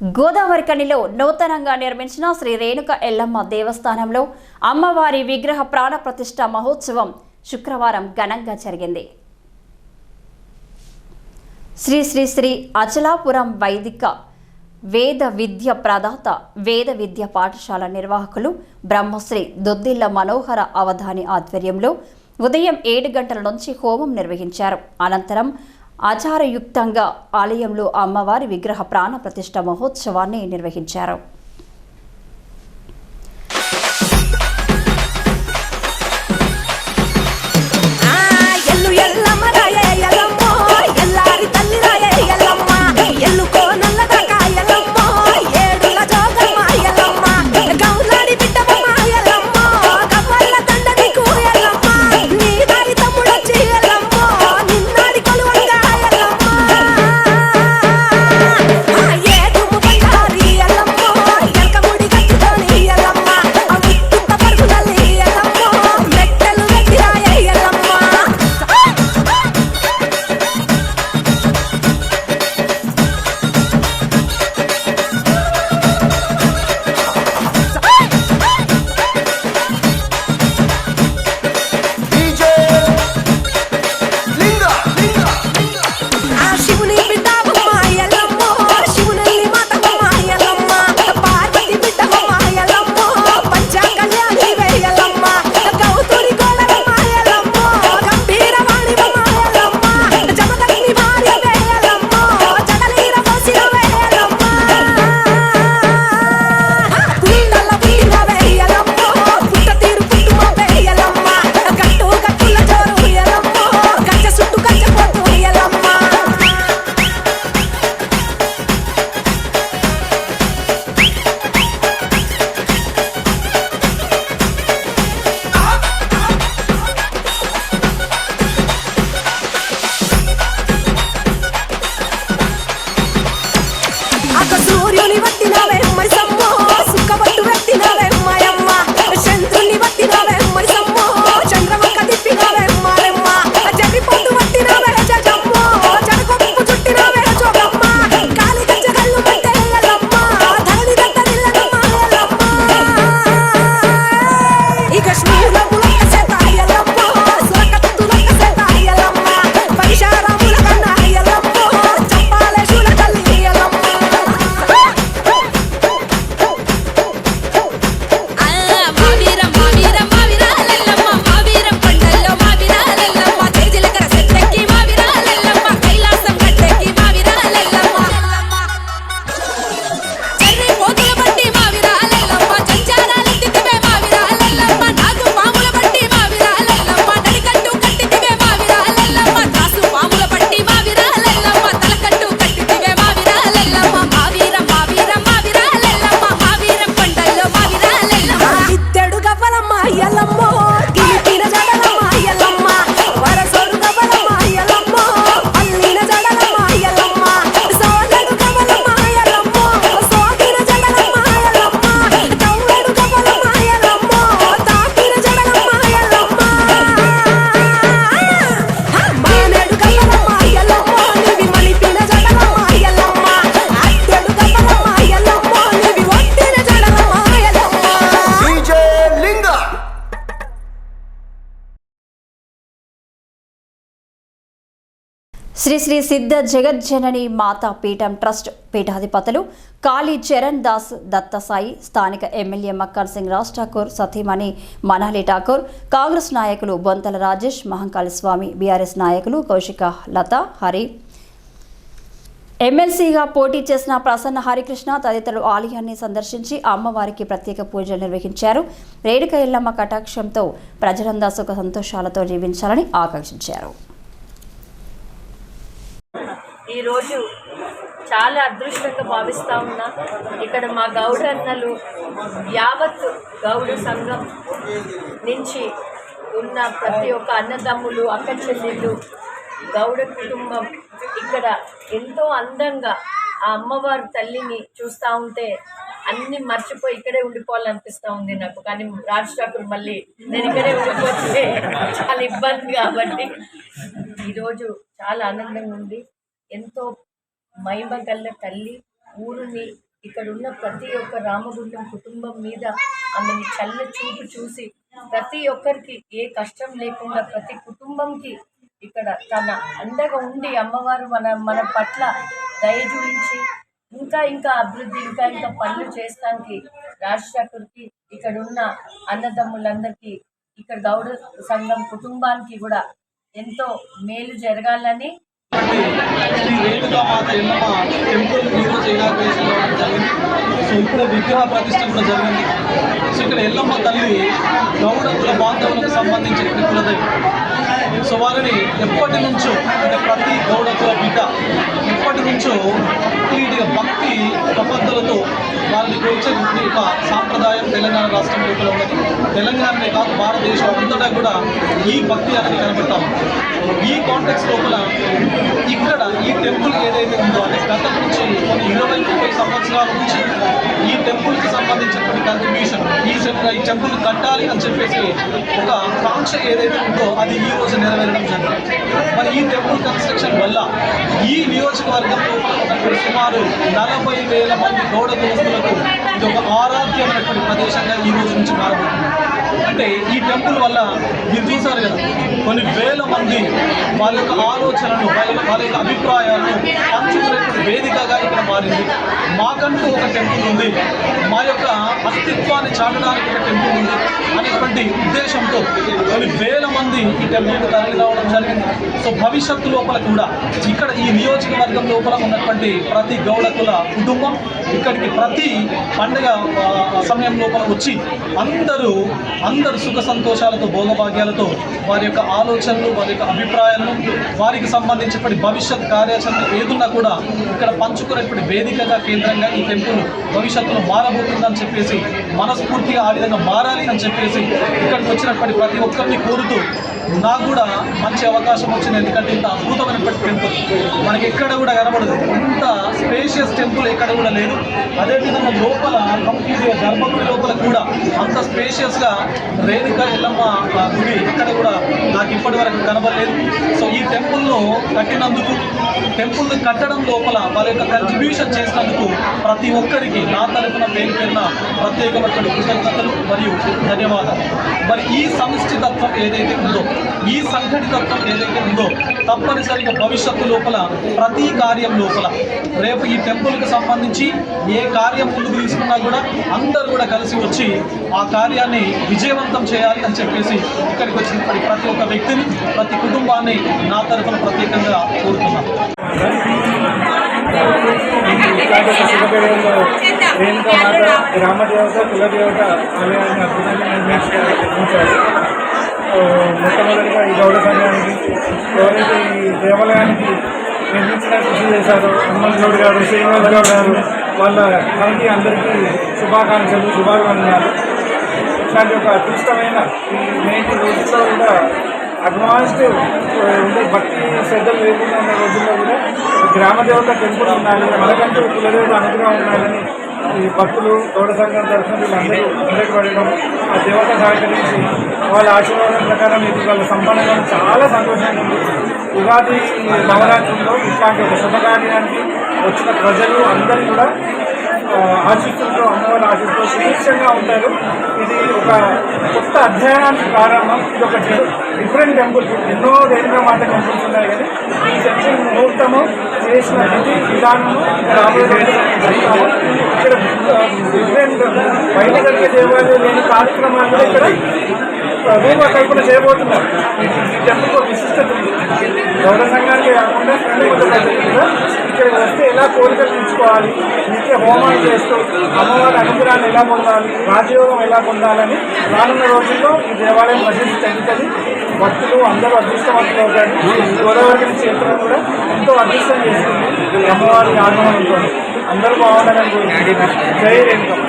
గోదావరి కనిలో నూతనంగా నిర్మించిన శ్రీ రేణుక ఎల్లమ్మ దేవస్థానంలో అమ్మవారి విగ్రహ ప్రాణ ప్రతిష్ఠ మహోత్సవం శుక్రవారం ఘనంగా జరిగింది. శ్రీ శ్రీ శ్రీ అచలాపురం వైదిక వేద విద్య ప్రదాత వేద విద్య పాఠశాల నిర్వాహకులు బ్రహ్మశ్రీ దొద్దిల్ల మనోహర అవధాని ఆధ్వర్యంలో ఉదయం ఏడు గంటల నుంచి హోమం నిర్వహించారు. అనంతరం ఆచారయుక్తంగా ఆలయంలో అమ్మవారి విగ్రహ ప్రాణ ప్రతిష్ట మహోత్సవాన్ని నిర్వహించారు. శ్రీ శ్రీ సిద్ధ జగజ్జనని మాతా పీఠం ట్రస్ట్ పీఠాధిపతులు కాళీ చరణ్ దాస్ దత్తసాయి స్థానిక ఎమ్మెల్యే మక్కర్ సింగ్ రాజ్ ఠాకూర్ సతీమణి మనాలి ఠాకూర్ కాంగ్రెస్ నాయకులు బొంతల రాజేష్ మహంకాళి స్వామి బీఆర్ఎస్ నాయకులు కౌశిక లత హరి. ఎమ్మెల్సీగా పోటీ చేసిన ప్రసన్న హరికృష్ణ తదితరులు ఆలయాన్ని సందర్శించి అమ్మవారికి ప్రత్యేక పూజలు నిర్వహించారు. రేణుక ఎల్లమ్మ కటాక్షంతో ప్రజలందా సుఖ సంతోషాలతో జీవించాలని ఆకాంక్షించారు. ఈరోజు చాలా అదృష్టంగా భావిస్తూ ఉన్నా. ఇక్కడ మా గౌడన్నలు యావత్ గౌడ సంఘం నుంచి ఉన్న ప్రతి ఒక్క అన్నదమ్ములు అక్క చెల్లెళ్ళు గౌడ కుటుంబం ఇక్కడ ఎంతో అందంగా ఆ అమ్మవారి తల్లిని చూస్తూ ఉంటే అన్ని మర్చిపోయి ఇక్కడే ఉండిపోవాలనిపిస్తూ ఉంది నాకు. కానీ రాజ్ ఠాకూర్ మళ్ళీ నేను ఇక్కడే ఉండిపోతే చాలా ఇబ్బంది కాబట్టి ఈరోజు చాలా ఆనందంగా ఉంది. ఎంతో మహిమ గల్ల తల్లి. ఊరిని ఇక్కడ ఉన్న ప్రతి ఒక్క రామగుండం కుటుంబం మీద ఆమెని చల్ల చూపు చూసి ప్రతి ఒక్కరికి ఏ కష్టం లేకుండా ప్రతి కుటుంబంకి ఇక్కడ తన అండగా ఉండి అమ్మవారు మన మన పట్ల దయ చూపించి ఇంకా ఇంకా అభివృద్ధి ఇంకా ఇంకా పనులు చేస్తానికి రాజశేఖర్కి ఇక్కడ ఉన్న అన్నదమ్ములందరికీ ఇక్కడ గౌడ సంఘం కుటుంబానికి కూడా ఎంతో మేలు జరగాలని శ్రీ రేణుకామాత ఎన్నమ్మ టెంపుల్ ఈరోజు ఇనాగ్రేషన్ జరిగింది సో ఇప్పుడు విగ్రహ ప్రతిష్ఠించడం జరిగింది. సో ఇక్కడ ఎల్లమ్మ తల్లి గౌడ కుల బాంధవులకు సంబంధించిన కులదైవం. సో వారిని ఎప్పటి నుంచో అంటే ప్రతి గౌడ కుల బిడ్డ ఎప్పటి నుంచో కంప్లీట్గా భక్తి ప్రపద్ధలతో వారిని కూర్చొని ఒక సాంప్రదాయ తెలంగాణ రాష్ట్రం లోపల ఉన్నది. తెలంగాణనే కాదు భారతదేశం అంతటా కూడా ఈ భక్తి అనేది కనబడతాం ఈ కాంటెక్స్ లోపల ఇక్కడ ఈ టెంపుల్ ఏదైతే ఉందో అంటే గత నుంచి కొన్ని ఇరవై ముప్పై సంవత్సరాల నుంచి ఈ టెంపుల్కి సంబంధించినటువంటి కంట్రిబ్యూషన్ ఈ ఈ టెంపుల్ కట్టాలి అని చెప్పేసి ఒక కాంక్ష ఏదైతే ఉందో అది ఈ రోజు నెరవేరడం జరిగింది. మరి ఈ టెంపుల్ కన్స్ట్రక్షన్ వల్ల ఈ నియోజకవర్గంలో సుమారు నలభై వేల మంది గౌడ దోస్తులకు ఇది ఒక ఆరాధ్యమైనటువంటి ప్రదేశంగా ఈ రోజు నుంచి మారబోతుంది. అంటే ఈ టెంపుల్ వల్ల మీరు చూసారు కదా కొన్ని వేల మంది వాళ్ళ యొక్క ఆలోచనలు వాళ్ళ యొక్క- వాళ్ళ యొక్క అభిప్రాయాలను పంచుకునేటువంటి వేదికగా ఇక్కడ మారింది. మాకంటూ ఒక టెంపుల్ ఉంది. మా యొక్క అస్తిత్వాన్ని చాటడానికి ఒక టెంపుల్ ఉంది అనేటువంటి ఉద్దేశంతో కొన్ని వేల మంది ఈ టెంపుల్కి తరలి రావడం జరిగింది. సో భవిష్యత్తు లోపల కూడా ఇక్కడ ఈ నియోజకవర్గం లోపల ఉన్నటువంటి ప్రతి గౌడ కుల కుటుంబం ఇక్కడికి ప్రతి పండుగ సమయం లోపల వచ్చి అందరూ అందరూ సుఖ సంతోషాలతో భోగభాగ్యాలతో వారి యొక్క ఆలోచనలు వారి యొక్క అభిప్రాయాలను వారికి సంబంధించినటువంటి భవిష్యత్ కార్యాచరణ ఏదున్నా కూడా ఇక్కడ పంచుకునేటువంటి వేదికగా కేంద్రంగా ఈ టెంపుల్ భవిష్యత్తులో మారబోతుందని చెప్పేసి మనస్ఫూర్తిగా ఆ విధంగా మారాలి అని చెప్పేసి ఇక్కడికి వచ్చినటువంటి ప్రతి ఒక్కరిని కోరుతూ నాకు కూడా మంచి అవకాశం వచ్చింది. ఎందుకంటే ఇంత అద్భుతమైనటువంటి టెంపుల్ మనకి ఎక్కడ కూడా కనబడదు. అంత స్పేషియస్ టెంపుల్ ఎక్కడ కూడా లేదు. అదేవిధంగా లోపల కంప్లీట్గా గర్భగుడి లోపల కూడా అంత స్పేషియస్గా రేణుక ఎల్లమ్మ గుడి ఎక్కడ కూడా నాకు ఇప్పటి వరకు కనబడలేదు. సో ఈ టెంపుల్ను కట్టినందుకు టెంపుల్ని కట్టడం లోపల వాళ్ళ యొక్క కంట్రిబ్యూషన్ చేసినందుకు ప్రతి ఒక్కరికి నా తరఫున పేరు పేరున ప్రత్యేకమైనటువంటి కృతజ్ఞతలు మరియు ధన్యవాదాలు. మరి ఈ సమిష్టితత్వం ఏదైతే ఉందో ఈ సంఘటితత్వం ఏదైతే ఉందో తప్పనిసరిగా భవిష్యత్తు లోపల ప్రతి కార్యం లోపల రేపు ఈ టెంపుల్కి సంబంధించి ఏ కార్యం ముందుకు తీసుకున్నా కూడా అందరూ కూడా కలిసి వచ్చి ఆ కార్యాన్ని విజయవంతం చేయాలి అని చెప్పేసి ఇక్కడికి వచ్చిన ప్రతి ఒక్క వ్యక్తిని ప్రతి కుటుంబాన్ని నా తరఫున ప్రత్యేకంగా కోరుతున్నాను. రేణుకా మాత గ్రామదేవత కులదేవత ఆలయాన్ని అద్భుతంగా నిర్మించారు మొట్టమొదటిగా ఈ గౌడ సంఘానికి ఎవరైతే ఈ దేవాలయానికి నిర్మించిన కృషి చేశారు. హనుమంత్ గౌడ్ గారు శ్రీనివాస్ గౌడ్ గారు వాళ్ళ కమిటీ అందరికీ శుభాకాంక్షలు శుభాకాంక్షలు ఇట్లాంటి ఒక అదృష్టమైన నేటి రోజుల్లో కూడా అడ్వాన్స్డ్ ఉండే భక్తి శ్రద్ధలు లేకుండా ఉన్న రోజుల్లో కూడా గ్రామ దేవత టెంపుల్ ఉండాలి మనకంటూ కులదేవత అనుగ్రహం ఉండాలని ఈ భక్తులు గౌడ సంఘం తరఫున వీళ్ళందరూ అందరికి పడడం ఆ దేవత సహకరించి వాళ్ళ ఆశీర్వాదం ప్రకారం ఇది వాళ్ళ సంపన్నంగా చాలా సంతోషంగా ఉంది. ఉగాది నవరాత్రుల్లో ఇట్లాంటి ఒక శుభకార్యానికి వచ్చిన ప్రజలు అందరూ కూడా ఆశిస్తుంటూ అమ్మవారి ఆశిస్తూ సుభిక్షంగా ఉంటారు. ఇది ఒక కొత్త అధ్యయనానికి ప్రారంభం. ఇది ఒక డిఫరెంట్ టెంపుల్. ఎన్నో రేణుగా మాట టెంపుల్స్ ఉన్నాయి కానీ ఈ టెంపుల్ ముహూర్తము చేసిన విధి విధానము ఇక్కడ రాబోయే ఇక్కడ డిఫరెంట్ బయట జరిగే లేని కార్యక్రమాలు కూడా ఇక్కడ రూప కల్పన చేయబోతున్నారు ఈ విశిష్టత గౌరవ సంఘానికి కాకుండా హిందూ ఇక్కడికి వస్తే ఎలా కోరికలు తీర్చుకోవాలి? నిత్య హోమాలు చేస్తూ అమ్మవారి అనుగ్రహాన్ని ఎలా పొందాలి? రాజయోగం ఎలా పొందాలని రానున్న రోజుల్లో ఈ దేవాలయం ప్రసిద్ధి తగ్గుతుంది భక్తులు అందరూ అదృష్టవంతులు అవుతారు. గోదావరి నుంచి క్షేత్రం కూడా ఎంతో అదృష్టం చేస్తుంది. ఈ అమ్మవారి ఆగమనంతో. అందరూ బాగుండాలని కోరుకుంటున్నాను జై రేణుకమ్మ